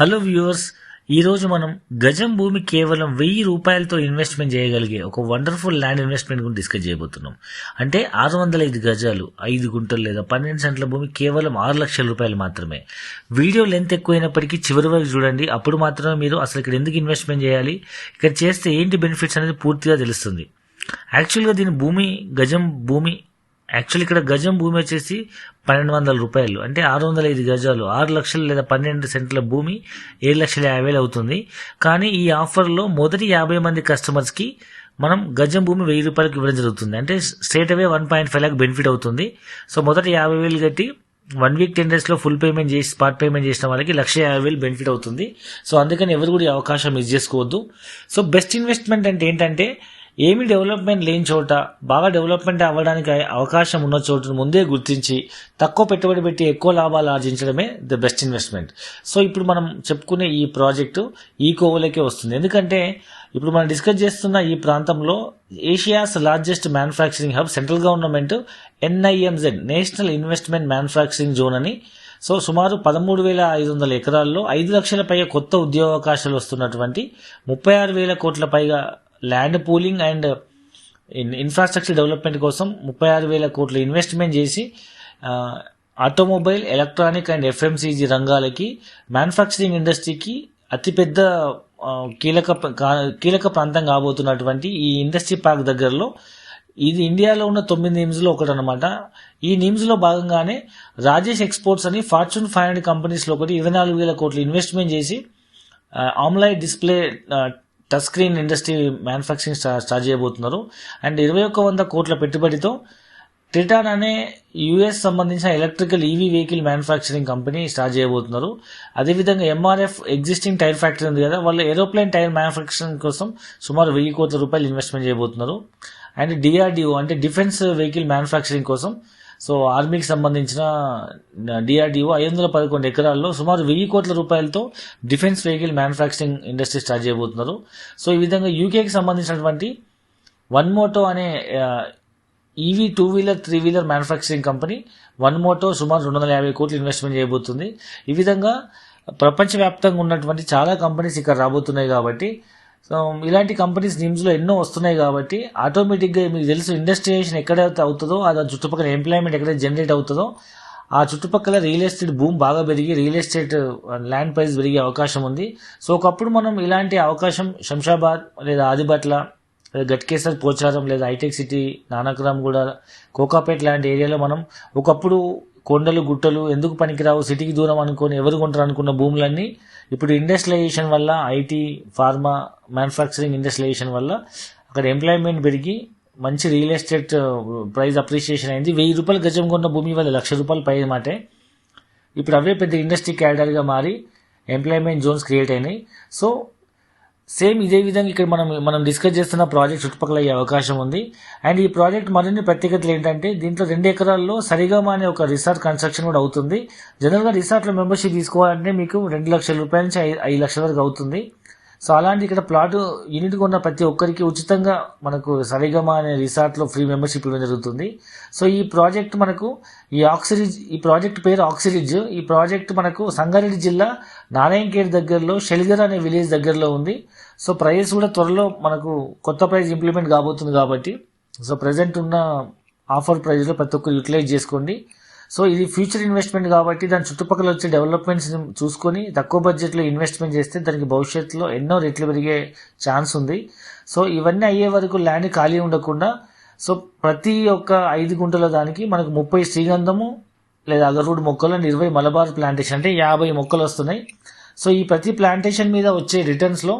Hello viewers ఈరోజు మనం గజం భూమి కేవలం వెయ్యి రూపాయలతో ఇన్వెస్ట్మెంట్ చేయగలిగే ఒక వండర్ఫుల్ ల్యాండ్ ఇన్వెస్ట్మెంట్ గురించి డిస్కస్ చేయబోతున్నాం. అంటే ఆరు వందల ఐదు గజాలు ఐదు గుంటలు లేదా పన్నెండు సెంట్ల భూమి కేవలం ఆరు లక్షల రూపాయలు మాత్రమే. వీడియో లెంత్ ఎక్కువైనప్పటికీ చివరి వరకు చూడండి. అప్పుడు మాత్రమే మీరు అసలు ఇక్కడ ఎందుకు ఇన్వెస్ట్మెంట్ చేయాలి ఇక్కడ చేస్తే ఏంటి బెనిఫిట్స్ అనేది పూర్తిగా తెలుస్తుంది. యాక్చువల్గా దీని భూమి గజం భూమి యాక్చువల్ ఇక్కడ గజం భూమి వచ్చేసి పన్నెండు వందల రూపాయలు. అంటే ఆరు వందల ఐదు గజాలు. ఆరు లక్షలు లేదా పన్నెండు సెంట్ల భూమి ఏడు లక్షల యాభై వేలు అవుతుంది. కానీ ఈ ఆఫర్లో మొదటి యాభై మంది కస్టమర్స్కి మనం గజం భూమి వెయ్యి రూపాయలకు ఇవ్వడం జరుగుతుంది. అంటే స్ట్రేట్ అవే one point five lakh benefit అవుతుంది. సో మొదటి యాభై వేలు కట్టి వన్ వీక్ టెన్ డేస్లో ఫుల్ పేమెంట్ చేసి స్పాట్ పేమెంట్ చేసిన వాళ్ళకి లక్ష యాభై వేలు బెనిఫిట్ అవుతుంది. సో అందుకని ఎవరు కూడా ఈ అవకాశం మిస్ చేసుకోవద్దు. సో బెస్ట్ ఇన్వెస్ట్మెంట్ అంటే ఏంటంటే ఏమి డెవలప్మెంట్ లేని చోట బాగా డెవలప్మెంట్ అవ్వడానికి అవకాశం ఉన్న చోటును ముందే గుర్తించి తక్కువ పెట్టుబడి పెట్టి ఎక్కువ లాభాలు ఆర్జించడమే ద బెస్ట్ ఇన్వెస్ట్మెంట్ సో ఇప్పుడు మనం చెప్పుకునే ఈ ప్రాజెక్టు ఈ కోవలకే వస్తుంది. ఎందుకంటే ఇప్పుడు మనం డిస్కస్ చేస్తున్న ఈ ప్రాంతంలో Asia's largest manufacturing hub central government NIMZ national investment manufacturing zone అని. సో సుమారు పదమూడు వేల ఐదు వందల ఎకరాల్లో ఐదు లక్షల పైగా కొత్త ఉద్యోగావకాశాలు వస్తున్నటువంటి ముప్పై ఆరు వేల కోట్ల పైగా land pooling and infrastructure development కోసం ముప్పై ఆరు వేల కోట్లు ఇన్వెస్ట్మెంట్ చేసి ఆటోమొబైల్ ఎలక్ట్రానిక్ అండ్ ఎఫ్ఎంసీజీ రంగాలకి మ్యానుఫ్యాక్చరింగ్ ఇండస్ట్రీకి అతిపెద్ద కీలక కీలక ప్రాంతం కాబోతున్నటువంటి ఈ ఇండస్ట్రీ పార్క్ దగ్గరలో ఇది ఇండియాలో ఉన్న తొమ్మిది నిమ్స్లో ఒకటి అనమాట ఈ నిమ్స్లో భాగంగానే రాజేష్ ఎక్స్పోర్ట్స్ అని ఫార్చ్యూన్ ఫైవ్ హండ్రెడ్ కంపెనీస్లో ఒకటి ఇరవై నాలుగు వేల కోట్లు ఇన్వెస్ట్మెంట్ చేసి ఆమ్లైట్ display touch screen industry manufacturing start చేయబోతున్నారు. అండ్ ఇరవై ఒక్క వంద కోట్ల పెట్టుబడితో ట్రిటాన్ అనే యుఎస్ సంబంధించిన electrical EV vehicle manufacturing company start చేయబోతున్నారు. అదేవిధంగా ఎంఆర్ఎఫ్ ఎగ్జిస్టింగ్ టైర్ ఫ్యాక్టరీ ఉంది కదా వాళ్ళు ఏరోప్లేన్ టైర్ మ్యానుఫ్యాక్చరింగ్ కోసం సుమారు వెయ్యి కోట్ల రూపాయలు ఇన్వెస్ట్మెంట్ చేయబోతున్నారు. అండ్ డిఆర్డిఓ అంటే డిఫెన్స్ వెహికల్ మ్యానుఫ్యాక్చరింగ్ కోసం సో ఆర్మీకి సంబంధించిన డిఆర్డిఓ ఐదు వందల పదకొండు ఎకరాల్లో సుమారు వెయ్యి కోట్ల రూపాయలతో defence vehicle manufacturing industry start చేయబోతున్నారు. సో ఈ విధంగా యూకేకి సంబంధించినటువంటి వన్ మోటో అనే EV two wheeler three wheeler manufacturing company one moto సుమారు రెండు వందల యాభై కోట్లు ఇన్వెస్ట్మెంట్ చేయబోతుంది. ఈ విధంగా ప్రపంచవ్యాప్తంగా ఉన్నటువంటి చాలా కంపెనీస్ ఇక్కడ రాబోతున్నాయి కాబట్టి సో ఇలాంటి కంపెనీస్ నిమ్స్లో ఎన్నో వస్తున్నాయి కాబట్టి ఆటోమేటిక్గా మీకు తెలుసు ఇండస్ట్రియలైజేషన్ ఎక్కడైతే అవుతుందో అది చుట్టుపక్కల ఎంప్లాయ్మెంట్ ఎక్కడైతే జనరేట్ అవుతుందో ఆ చుట్టుపక్కల రియల్ ఎస్టేట్ భూమి బాగా పెరిగి రియల్ ఎస్టేట్ ల్యాండ్ ప్రైస్ పెరిగే అవకాశం ఉంది. సో ఒకప్పుడు మనం ఇలాంటి అవకాశం శంషాబాద్ లేదా ఆదిబట్ల లేదా గట్కేసర్ పోచారం లేదా హైటెక్ సిటీ నానక్రామ్ కూడా కోకాపేట్ లాంటి ఏరియాలో మనం ఒకప్పుడు కొండలు గుట్టలు ఎందుకు పనికిరావు? సిటీకి దూరం అనుకొని ఎవరు కొంటారు అనుకున్న భూములన్నీ? ఇప్పుడు ఇండస్ట్రియలైజేషన్ వల్ల ఐటీ ఫార్మా మ్యానుఫ్యాక్చరింగ్ ఇండస్ట్రియలైజేషన్ వల్ల అక్కడ ఎంప్లాయ్మెంట్ పెరిగి మంచి రియల్ ఎస్టేట్ ప్రైస్ అప్రిషియేషన్ అయింది. వెయ్యి రూపాయలు గజం కొన్న భూమి వల్ల లక్ష రూపాయలు పై మాటే. ఇప్పుడు అవే పెద్ద ఇండస్ట్రీ క్యాడర్గా మారి ఎంప్లాయ్మెంట్ జోన్స్ క్రియేట్ అయినాయి. సో సేమ్ ఇదే విధంగా ఇక్కడ మనం మనం డిస్కస్ చేస్తున్న ప్రాజెక్ట్ చుట్టుపక్కల అయ్యే అవకాశం ఉంది. అండ్ ఈ ప్రాజెక్ట్ మరిన్ని ప్రత్యేకతలు ఏంటంటే దీంట్లో రెండు ఎకరాల్లో సరిగమ అనే ఒక రిసార్ట్ కన్స్ట్రక్షన్ కూడా అవుతుంది. జనరల్గా రిసార్ట్లో మెంబర్షిప్ తీసుకోవాలంటే మీకు రెండు లక్షల రూపాయల నుంచి ఐదు లక్షల వరకు అవుతుంది. సో అలాంటి ఇక్కడ ప్లాట్ యూనిట్ కొన్న ప్రతి ఒక్కరికి ఉచితంగా మనకు సరిగమ అనే రిసార్ట్లో ఫ్రీ మెంబర్షిప్ ఇవ్వడం జరుగుతుంది. సో ఈ ప్రాజెక్ట్ మనకు ఈ ఆక్సిరిజ్ ఈ ప్రాజెక్ట్ పేరు ఆక్సిరిజ్. ఈ ప్రాజెక్ట్ మనకు సంగారెడ్డి జిల్లా నారాయణఖేడ్ దగ్గరలో షెలిగర్ అనే విలేజ్ దగ్గరలో ఉంది. సో ప్రైస్ కూడా త్వరలో మనకు కొత్త ప్రైస్ ఇంప్లిమెంట్ కాబోతుంది కాబట్టి. సో ప్రజెంట్ ఉన్న ఆఫర్ ప్రైస్లో ప్రతి ఒక్కరు యూటిలైజ్ చేసుకోండి. సో ఇది ఫ్యూచర్ ఇన్వెస్ట్మెంట్ కాబట్టి దాని చుట్టుపక్కల వచ్చే డెవలప్మెంట్స్ చూసుకొని తక్కువ బడ్జెట్లో ఇన్వెస్ట్మెంట్ చేస్తే దానికి భవిష్యత్తులో ఎన్నో రెట్లు పెరిగే ఛాన్స్ ఉంది. సో ఇవన్నీ అయ్యే వరకు ల్యాండ్ ఖాళీ ఉండకుండా సో ప్రతి ఒక్క ఐదు గుంటల దానికి మనకు ముప్పై శ్రీగంధము లేదా అగరూడు మొక్కలు అండ్ ఇరవై మలబార్ ప్లాంటేషన్ అంటే యాభై మొక్కలు వస్తున్నాయి. సో ఈ ప్రతి ప్లాంటేషన్ మీద వచ్చే రిటర్న్స్లో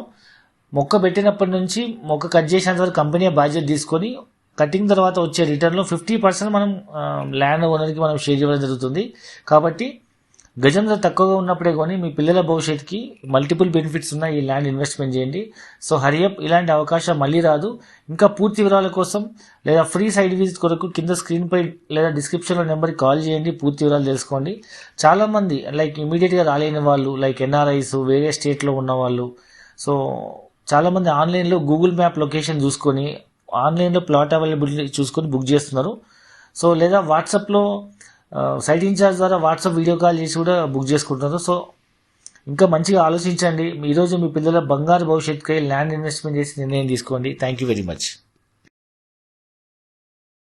మొక్క పెట్టినప్పటి నుంచి మొక్క కట్ చేసినంత వరకు కంపెనీ బాధ్యత తీసుకొని కటింగ్ తర్వాత వచ్చే రిటర్న్లో ఫిఫ్టీ పర్సెంట్ మనం ల్యాండ్ ఓనర్కి మనం షేర్ చేయడం జరుగుతుంది. కాబట్టి గజం ధర తక్కువగా ఉన్నప్పుడే కొని మీ పిల్లల భవిష్యత్తుకి మల్టిపుల్ బెనిఫిట్స్ ఉన్న ఈ ల్యాండ్ ఇన్వెస్ట్మెంట్ చేయండి. సో హరియప్ ఇలాంటి అవకాశం మళ్ళీ రాదు. ఇంకా పూర్తి వివరాల కోసం లేదా ఫ్రీ సైడ్ విజిట్ కొరకు కింద స్క్రీన్పై లేదా డిస్క్రిప్షన్లో నెంబర్కి కాల్ చేయండి. పూర్తి వివరాలు తెలుసుకోండి. చాలామంది లైక్ ఇమీడియట్గా రాలేని వాళ్ళు లైక్ ఎన్ఆర్ఐస్ వేరే స్టేట్లో ఉన్న వాళ్ళు. సో చాలామంది ఆన్లైన్లో గూగుల్ మ్యాప్ లొకేషన్ చూసుకొని ఆన్లైన్లో ప్లాట్ అవైలబిలిటీ చూసుకొని బుక్ చేస్తున్నారు. సో లేదా వాట్సాప్లో సైట్ ఇన్ఛార్జ్ ద్వారా వాట్సాప్ వీడియో కాల్ చేసి కూడా బుక్ చేసుకుంటున్నారు. సో ఇంకా మంచిగా ఆలోచించండి. ఈరోజు మీ పిల్లల బంగారు భవిష్యత్తుకై ల్యాండ్ ఇన్వెస్ట్మెంట్ చేసి నిర్ణయం తీసుకోండి. Thank you very much